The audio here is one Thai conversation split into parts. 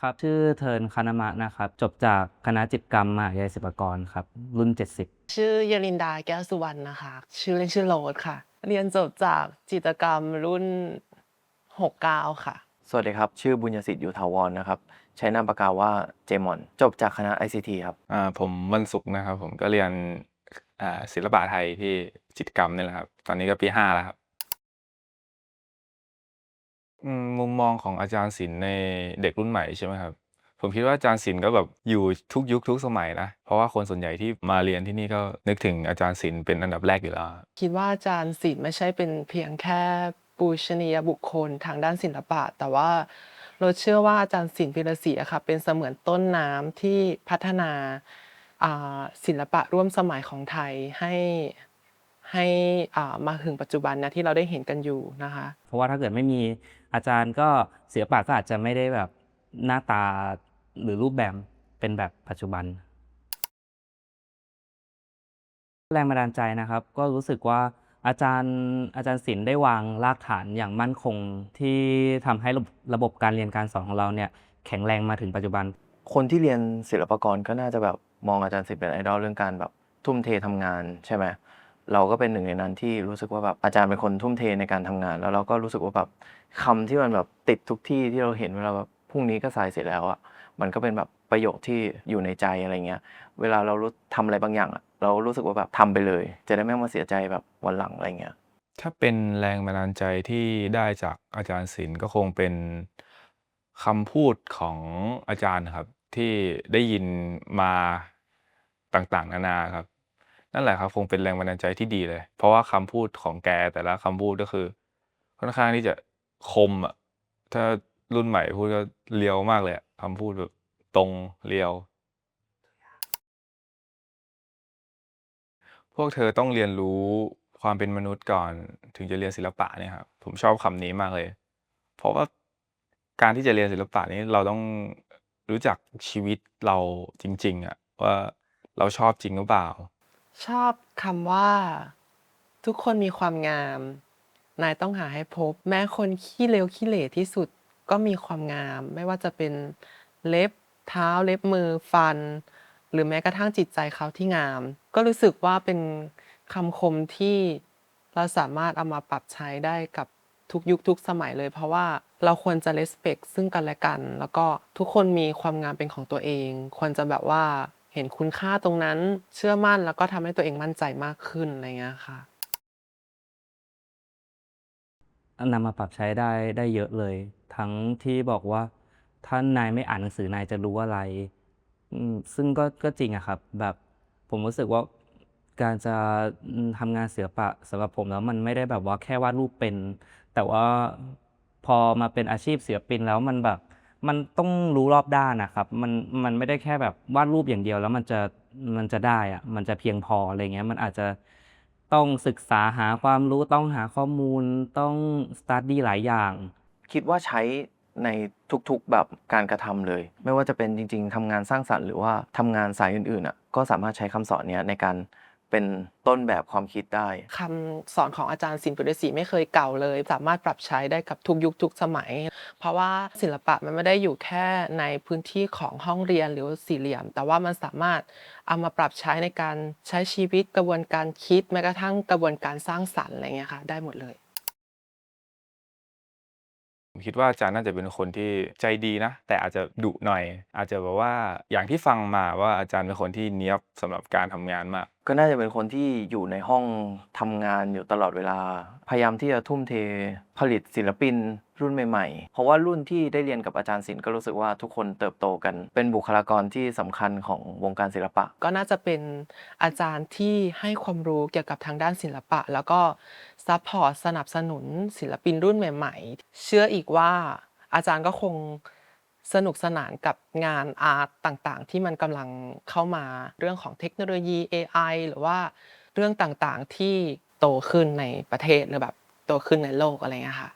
ครับ ชื่อเทิร์นคานามะนะครับ จบจากคณะจิตรกรรมมหาวิทยาลัยศิลปากรครับ รุ่น 70 ชื่อเยลินดาแก้วสุวรรณนะคะ ชื่อเล่นชื่อโรสค่ะ เรียนจบจากจิตรกรรมรุ่น 69 ค่ะ สวัสดีครับ ชื่อบุญยสิทธิ์อยู่ถาวรนะครับ ใช้นามปากกาว่าเจมอน จบจากคณะ ICT ครับอ่าผมวันศุกร์นะครับ ผมก็เรียนอ่าศิลปะไทยที่จิตรกรรมนี่แหละครับ ตอนนี้ก็ปีห้าแล้วครับ อืม มุมมองของอาจารย์ศิลป์ในเด็กรุ่นใหม่ใช่ไหมครับ ผมคิดว่าอาจารย์ศิลป์ก็แบบอยู่ทุกยุคทุกสมัยนะ เพราะว่าคนส่วนใหญ่ที่มาเรียนที่นี่ก็นึกถึงอาจารย์ศิลป์เป็นอันดับแรกอยู่แล้วคิดว่าอาจารย์ศิลป์ไม่ใช่เป็นเพียงแค่ปูชนียบุคคลทางด้านศิลปะ แต่ว่าเราเชื่อว่าอาจารย์ศิลป์พิรศรีอะค่ะเป็นเสมือนต้นน้ำที่พัฒนาอ่าศิลปะร่วมสมัยของไทยให้ ให้อ่ามาถึงปัจจุบันนะที่เราได้เห็นกันอยู่นะคะ เพราะว่าถ้าเกิดไม่มีอาจารย์ก็ศิลปะก็อาจจะไม่ได้แบบหน้าตาหรือรูปแบบเป็นแบบปัจจุบัน แรงบันดาลใจนะครับ ก็รู้สึกว่าอาจารย์อาจารย์ศิลป์ได้วางรากฐานอย่างมั่นคงที่ทำให้ระบบระบบการเรียนการสอนของเราเนี่ยแข็งแรงมาถึงปัจจุบัน คนที่เรียนศิลปากรก็น่าจะแบบมองอาจารย์ศิลป์เป็นไอดอลเรื่องการแบบทุ่มเททำงานใช่ไหม เราก็เป็นหนึ่งในนั้นที่รู้สึกว่าแบบอาจารย์เป็นคนทุ่มเทในการทำงาน แล้วเราก็รู้สึกว่าแบบคำที่มันแบบติดทุกที่ที่เราเห็นเวลาแบบพรุ่งนี้ก็สายเสร็จแล้วอะมันก็เป็นแบบประโยคที่อยู่ในใจอะไรเงี้ย เวลาเรารู้ทำอะไรบางอย่างอะเรารู้สึกว่าแบบทำไปเลย จะได้ไม่มาเสียใจแบบวันหลังอะไรเงี้ยถ้าเป็นแรงบันดาลใจที่ได้จากอาจารย์ศิลป์ก็คงเป็นคำพูดของอาจารย์ครับที่ได้ยินมาต่างๆ นานาครับ นั่นแหละครับคงเป็นแรงบันดาลใจที่ดีเลย เพราะว่าคำพูดของแกแต่ละคำพูดก็คือ ค่อนข้างที่จะคมอะถ้ารุ่นใหม่พูดก็เลียวมากเลยอะคำพูดแบบตรงเลียว พวกเธอต้องเรียนรู้ความเป็นมนุษย์ก่อนถึงจะเรียนศิลปะเนี่ยครับผมชอบคำนี้มากเลย เพราะว่าการที่จะเรียนศิลปะนี้เราต้องรู้จักชีวิตเราจริง ๆอะว่าเราชอบจริงหรือเปล่า ชอบคำว่า ทุกคนมีความงาม นายต้องหาให้พบ แม้คนขี้เลวขี้เหร่ที่สุดก็มีความงาม ไม่ว่าจะเป็นเล็บเท้าเล็บมือฟัน หรือแม้กระทั่งจิตใจเขาที่งาม ก็รู้สึกว่าเป็นคำคมที่เราสามารถเอามาปรับใช้ได้กับทุกยุคทุกสมัยเลย เพราะว่าเราควรจะ respect ซึ่งกันและกัน แล้วก็ทุกคนมีความงามเป็นของตัวเอง ควรจะแบบว่า ห็นคุณค่าตรงนั้นเชื่อมั่นแล้วก็ทำให้ตัวเองมั่นใจมากขึ้นอะไรเงี้ยค่ะ นำมาปรับใช้ได้ได้เยอะเลย ทั้งที่บอกว่าถ้านายไม่อ่านหนังสือนายจะรู้อะไรอืมซึ่งก็ก็จริงอะครับ แบบผมรู้สึกว่าการจะทำงานศิลปะสำหรับผมแล้วมันไม่ได้แบบว่าแค่วาดรูปเป็น แต่ว่าพอมาเป็นอาชีพศิลปินแล้วมันแบบ มันต้องรู้รอบด้านนะครับ มันมันไม่ได้แค่แบบวาดรูปอย่างเดียว แล้วมันจะมันจะได้อะมันจะเพียงพออะไรเงี้ย มันอาจจะต้องศึกษาหาความรู้ต้องหาข้อมูลต้องสต u d ดี้หลายอย่าง คิดว่าใช้ในทุกๆแบบการกระทำเลย ไม่ว่าจะเป็นจริง ๆทำงานสร้างสรรค์หรือว่าทำงานสายอื่นๆอะก็สามารถใช้คำสอนเนี้ยในการ เป็นต้นแบบความคิดได้ คำสอนของอาจารย์สินปุริศรีไม่เคยเก่าเลย สามารถปรับใช้ได้กับทุกยุคทุกสมัย เพราะว่าศิลปะมันไม่ได้อยู่แค่ในพื้นที่ของห้องเรียนหรือสี่เหลี่ยม แต่ว่ามันสามารถเอามาปรับใช้ในการใช้ชีวิตกระบวนการคิดแม้กระทั่งกระบวนการสร้างสรรค์อะไรเงี้ยค่ะได้หมดเลย ผมคิดว่าอาจารย์น่าจะเป็นคนที่ใจดีนะ แต่อาจจะดุหน่อย อาจจะแบบว่าอย่างที่ฟังมาว่าอาจารย์เป็นคนที่เนี้ยบสำหรับการทำงานมาก ก็น่าจะเป็นคนที่อยู่ในห้องทำงานอยู่ตลอดเวลา พยายามที่จะทุ่มเทผลิตศิลปินรุ่นใหม่ๆ เพราะว่ารุ่นที่ได้เรียนกับอาจารย์ศิลป์ก็รู้สึกว่าทุกคนเติบโตกัน เป็นบุคลากรที่สำคัญของวงการศิลปะ ก็น่าจะเป็นอาจารย์ที่ให้ความรู้เกี่ยวกับทางด้านศิลปะ แล้วก็ซัพพอร์ตสนับสนุนศิลปินรุ่นใหม่ ๆ เชื่ออีกว่าอาจารย์ก็คง สนุกสนานกับงานอาร์ตต่างๆ ที่มันกำลังเข้ามาเรื่องของเทคโนโลยี AI หรือว่าเรื่องต่างๆที่โตขึ้นในประเทศหรือแบบโตขึ้นในโลกอะไรเงี้ยค่ะ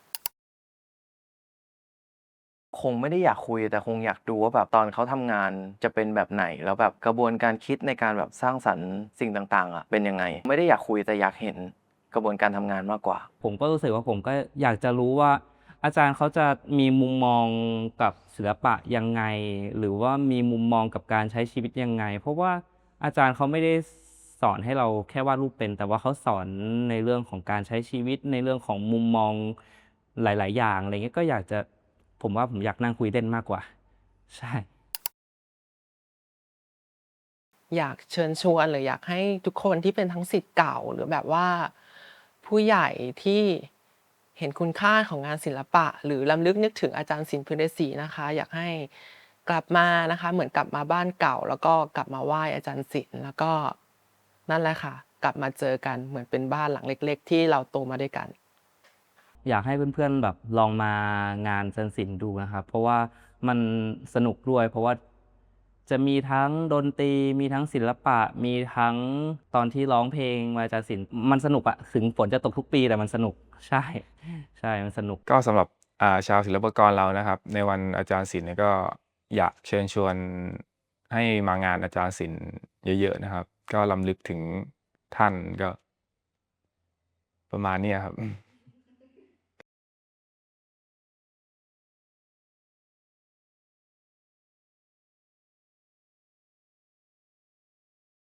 คงไม่ได้อยากคุยแต่คงอยากดูว่าแบบตอนเขาทำงานจะเป็นแบบไหน แล้วแบบกระบวนการคิดในการแบบสร้างสรรค์สิ่งต่างๆอะเป็นยังไง ไม่ได้อยากคุยแต่อยากเห็นกระบวนการทำงานมากกว่า ผมก็รู้สึกว่าผมก็อยากจะรู้ว่า อาจารย์เขาจะมีมุมมองกับศิลปะยังไง หรือว่ามีมุมมองกับการใช้ชีวิตยังไง เพราะว่าอาจารย์เขาไม่ได้สอนให้เราแค่วาดรูปเป็น แต่ว่าเขาสอนในเรื่องของการใช้ชีวิตในเรื่องของมุมมองหลาย ๆ อย่างอะไรเงี้ยก็อยากจะผมว่าผมอยากนั่งคุยเล่นมากกว่า ใช่ อยากเชิญชวนหรืออยากให้ทุกคนที่เป็นทั้งศิษย์เก่าหรือแบบว่า ผู้ใหญ่ที่ เห็นคุณค่าของงานศิลปะ หรือลำลึกนึกถึงอาจารย์ศิลป์พื้นศรีนะคะ อยากให้กลับมานะคะ เหมือนกลับมาบ้านเก่า แล้วก็กลับมาไหว้อาจารย์ศิลป์แล้วก็นั่นแหละค่ะ กลับมาเจอกันเหมือนเป็นบ้านหลังเล็ก ๆ ที่เราโตมาด้วยกัน อยากให้เพื่อนๆแบบลองมางานเซนศิลป์ดูนะครับ เพราะว่ามันสนุกด้วยเพราะว่า จะมีทั้งดนตรีมีทั้งศิลปะ มีทั้งตอนที่ร้องเพลงมาจากศิลป์มันสนุกอะถึงฝนจะตกทุกปีแต่มันสนุกใช่ ใช่มันสนุก ก็สำหรับอ่าชาวศิลปากรเรานะครับ ในวันอาจารย์ศิลป์เนี่ยก็อยากเชิญชวนให้มางานอาจารย์ศิลป์เยอะๆนะครับ ก็ลำลึกถึงท่านก็ ประมาณเนี้ยครับ